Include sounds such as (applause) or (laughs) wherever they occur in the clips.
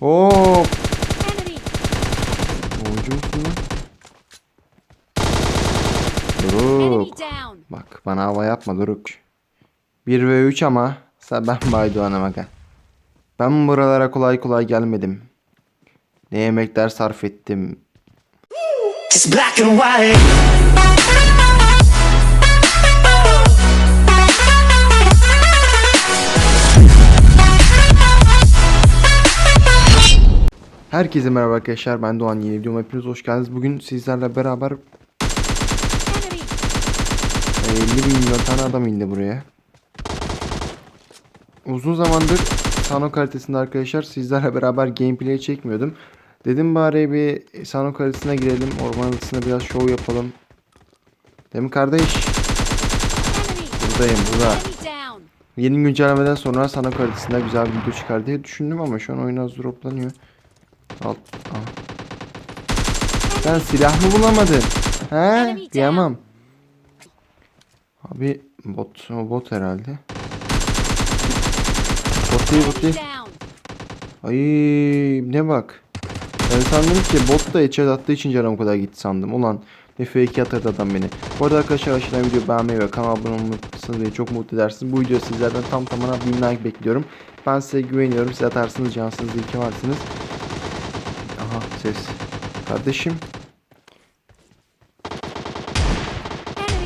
Hop. Enemy! Oyuncu musun lan? Down! Bak bana hava yapma Doruk. 1 ve 3 ama sen ben Baydoğan'ım aga. Ben buralara kolay kolay gelmedim. Ne yemekler sarf ettim. It's black and white. Herkese merhaba arkadaşlar ben Doğan yeni videoma hepiniz hoş geldiniz. Bugün sizlerle beraber Enemy! e, 50 milyon tane adam indi buraya. Uzun zamandır Sanok haritasında arkadaşlar sizlerle beraber gameplay çekmiyordum. Dedim bari bir Sanok haritasına girelim. Orman haritasında biraz show yapalım. Değil mi kardeş? Buradayım burada. Yeni güncellemeden sonra Sanok haritasında güzel bir video çıkar diye düşündüm ama şu an oyun az droplanıyor. Alt. Aha. Sen silah mı bulamadın? He? Kıyamam. Abi bot, o bot herhalde. Bot değil bot değil. Ay ne bak. Ben sandım ki bot da içeri attığı için canım o kadar gitti sandım. Ulan ne fake yatırdı adam beni. Bu arada arkadaşlar aşağıdan video beğenmeyi ve kanala abone olmayı beni çok mutlu edersiniz. Bu video sizlerden tam tamına 1000 like bekliyorum. Ben size güveniyorum. Siz atarsınız cansınız iyi ki varsınız. Ses. Kardeşim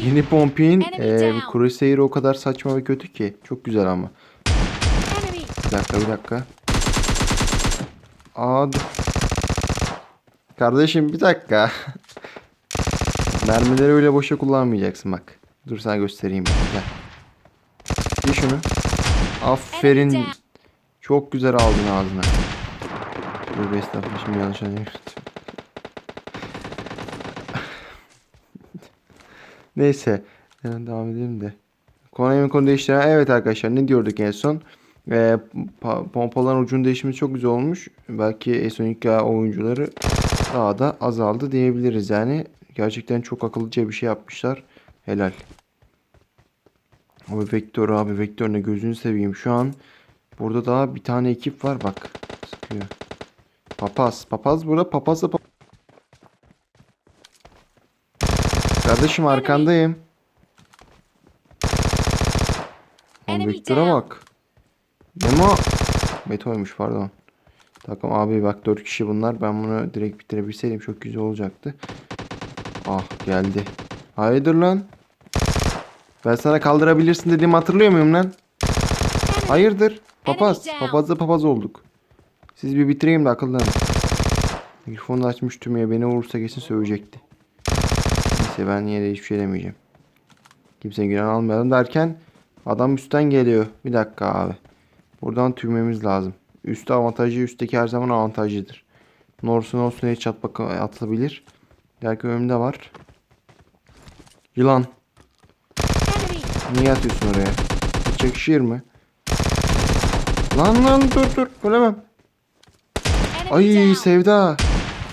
yeni Pompin e. Crusader o kadar saçma ve kötü ki. Çok güzel ama. Bir dakika bir dakika. Aa. Kardeşim bir dakika. (laughs) Mermileri öyle boşa kullanmayacaksın bak. Dur sana göstereyim. Gel. Giy şunu. Aferin. Çok güzel aldın ağzına. Bir estağfurullah yanlış anlayayım. (laughs) Neyse. Hemen devam edelim de. Konuyu konu değiştiren evet arkadaşlar ne diyorduk en son? Pa- pompaların ucunu değişmesi çok güzel olmuş. Belki S12 oyuncuları daha da azaldı diyebiliriz yani. Gerçekten çok akıllıca bir şey yapmışlar. Helal. Abi Vektör abi Vektör ne gözünü seveyim şu an. Burada daha bir tane ekip var bak. Sıkıyor. Papaz. Papaz burada. Papaz da pa- Kardeşim arkandayım. Down. bak. Memo. Meto'ymuş pardon. Takım abi bak 4 kişi bunlar. Ben bunu direkt bitirebilseydim çok güzel olacaktı. Ah geldi. Hayırdır lan? Ben sana kaldırabilirsin dediğimi hatırlıyor muyum lan? Hayırdır? Papaz. Papazla papaz olduk. Siz bir bitireyim de akıllanın. Mikrofonu açmış tümüye beni vurursa kesin sövecekti. Neyse ben yine de hiçbir şey demeyeceğim. Kimse günah almayalım derken adam üstten geliyor. Bir dakika abi. Buradan tümemiz lazım. Üstü avantajlı, üstteki her zaman avantajlıdır. Norsun olsun hiç çat bak atabilir. Belki önümde var. Yılan. Niye atıyorsun oraya? Yakışır mı? Lan lan dur dur. Ölemem. Ay! Sevda.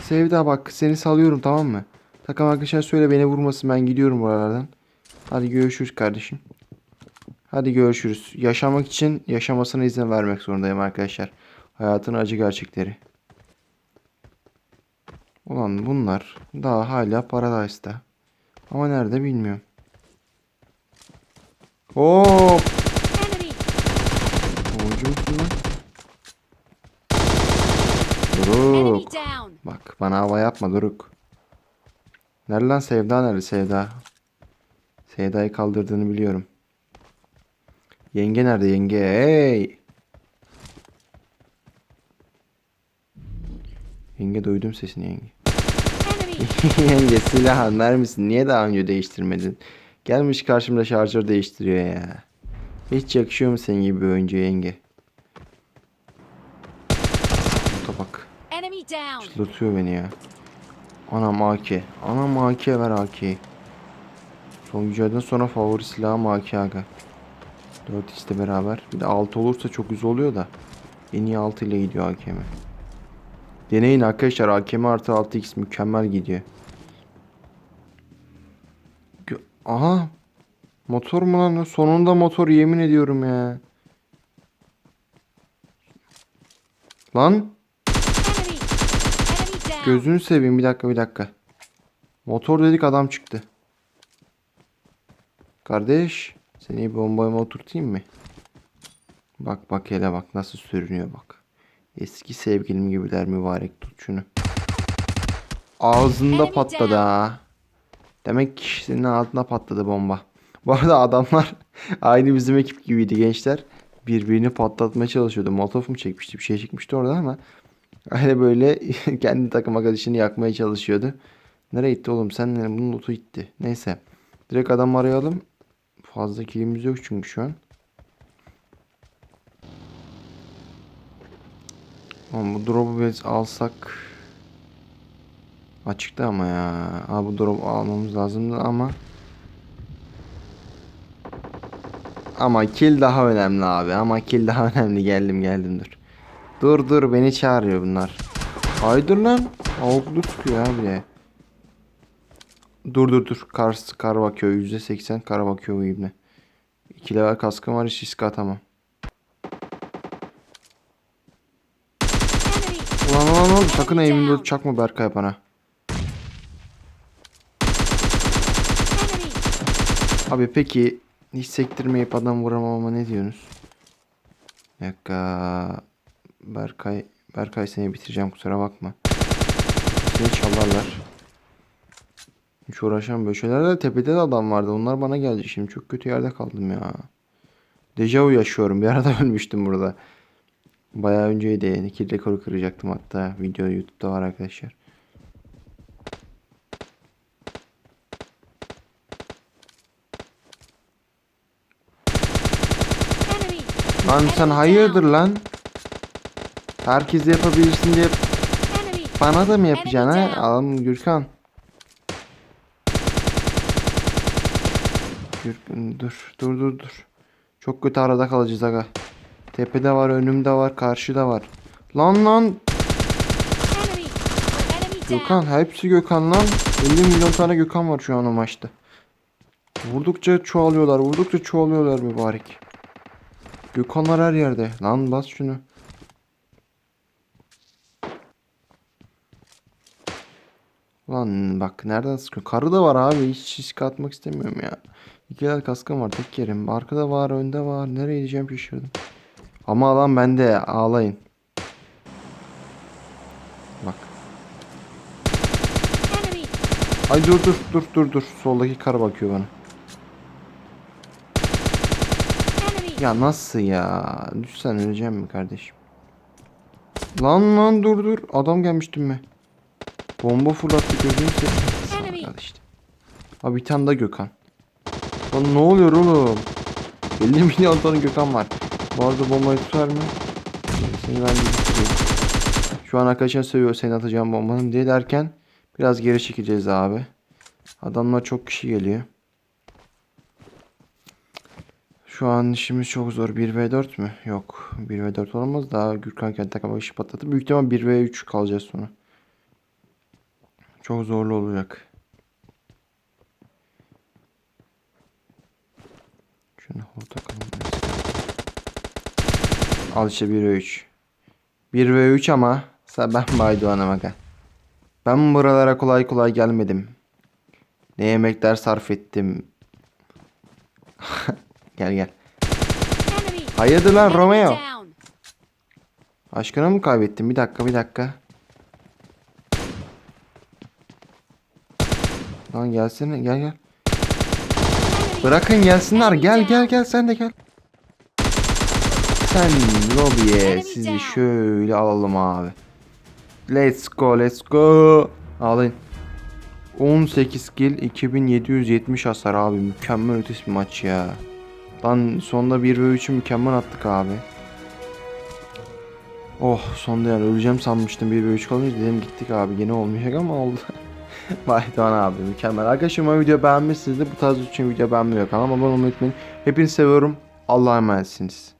Sevda bak seni salıyorum tamam mı? Takım arkadaşlar söyle beni vurmasın ben gidiyorum buralardan. Hadi görüşürüz kardeşim. Hadi görüşürüz. Yaşamak için yaşamasına izin vermek zorundayım arkadaşlar. Hayatın acı gerçekleri. Ulan bunlar daha hala Paradise'da. Ama nerede bilmiyorum. Hop! Enemy! Oyuncu musun lan? Enemy Doruk. down! Bak bana hava yapma Doruk. Nerede lan Sevda nerede Sevda? Sevda'yı kaldırdığını biliyorum. Yenge nerede yenge? Hey! Yenge duydum sesini yenge. (laughs) Yenge silah mısın? Niye daha önce değiştirmedin? Gelmiş karşımda şarjör değiştiriyor ya. Hiç yakışıyor mu senin gibi bir oyuncu yenge? Çıldırtıyor beni ya. Anam AK. Anam AK ver AK. Son gücelden sonra favori silahım AK aga. 4 iste beraber. Bir de 6 olursa çok güzel oluyor da. En iyi 6 ile gidiyor AKM. Deneyin arkadaşlar AKM artı 6x mükemmel gidiyor. Aha. Motor mu lan? Sonunda motor yemin ediyorum ya. Lan. Gözünü seveyim bir dakika bir dakika. Motor dedik adam çıktı. Kardeş seni bombaya oturtayım mı? Bak bak hele bak nasıl sürünüyor bak. Eski sevgilim gibiler mübarek tut şunu. Ağzında patladı ha. Demek ki senin ağzına patladı bomba. Bu arada adamlar (laughs) aynı bizim ekip gibiydi gençler. Birbirini patlatmaya çalışıyordu. Molotof mu çekmişti bir şey çekmişti orada ama Öyle böyle (laughs) kendi takım arkadaşını yakmaya çalışıyordu. Nereye gitti oğlum sen nereye? Bunun loot'u gitti. Neyse. Direkt adam arayalım. Fazla kilimiz yok çünkü şu an. Oğlum bu drop'u biz alsak açıkta ama ya. Aa, bu drop'u almamız lazımdı ama ama kill daha önemli abi. Ama kill daha (laughs) önemli. Geldim geldim dur. Dur dur beni çağırıyor bunlar. Haydır lan. Avuklu tutuyor abi de. Dur dur dur. Kar, kar bakıyor. %80 kara bakıyor bu ibne. 2 level kaskım var hiç risk atamam. Ulan ulan ulan sakın eğimde çakma Berkay bana. Abi peki hiç sektirmeyip adam vuramama ne diyorsunuz? Bir dakika. Berkay, Berkay seni bitireceğim kusura bakma. Seni çalarlar. Hiç uğraşamam böyle şeylerle tepede de adam vardı. Onlar bana geldi şimdi. Çok kötü yerde kaldım ya. Dejavu yaşıyorum. Bir arada (laughs) ölmüştüm burada. Bayağı önceydi. İki rekoru kıracaktım hatta. Video YouTube'da var arkadaşlar. Lan sen hayırdır lan? Herkes yapabilirsin diye bana da mı yapacaksın ha? Alın Gürkan. Gürkan dur dur dur dur. Çok kötü arada kalacağız aga. Tepede var, önümde var, karşıda var. Lan lan. Gökhan hepsi Gökhan lan. 50 milyon tane Gökhan var şu an o maçta. Vurdukça çoğalıyorlar, vurdukça çoğalıyorlar mübarek. Gökhanlar her yerde. Lan bas şunu. Lan bak nereden sıkıyor? Karı da var abi. Hiç risk atmak istemiyorum ya. İki el kaskım var tek yerim. Arkada var, önde var. Nereye gideceğim şaşırdım. Ama alan bende. Ağlayın. Bak. Ay dur dur dur dur dur. Soldaki kar bakıyor bana. Ya nasıl ya? Düşsen öleceğim mi kardeşim? Lan lan dur dur. Adam gelmiştim mi? Bomba fırlattı gözünü seveyim. Al işte. Abi bir tane daha Gökhan. Lan ne oluyor oğlum? 50 milyon tane Gökhan var. Bu arada bombayı tutar mı? Seni ben tutayım. Şu an arkadaşlar söylüyor seni atacağım bombanın diye derken biraz geri çekeceğiz abi. Adamlar çok kişi geliyor. Şu an işimiz çok zor. 1v4 mü? Yok. 1v4 olamaz. Daha Gürkan kendi takıma işi patlattı. Büyük ihtimal 1v3 kalacağız sonra. Çok zorlu olacak. Şunu hor takalım. Al işte 1v3. 1v3 ama sen ben Baydoğan'ım aga. Ben buralara kolay kolay gelmedim. Ne yemekler sarf ettim. (laughs) gel gel. Hayırdır lan Romeo? Aşkına mı kaybettin? Bir dakika bir dakika. Lan gelsene gel gel. Bırakın gelsinler. Gel gel gel sen de gel. Sen lobiye sizi şöyle alalım abi. Let's go let's go. Alın. 18 kill 2770 hasar abi. Mükemmel ötesi bir maç ya. Lan sonda 1 ve 3'ü mükemmel attık abi. Oh sonda yani öleceğim sanmıştım 1 ve 3 kalınca dedim gittik abi yine olmayacak ama oldu. (laughs) (laughs) Vay Doğan abi mükemmel. Arkadaşlar umarım video beğenmişsinizdir. Bu tarz için video beğenmeyi kanalıma abone olmayı unutmayın. Hepinizi seviyorum. Allah'a emanetsiniz.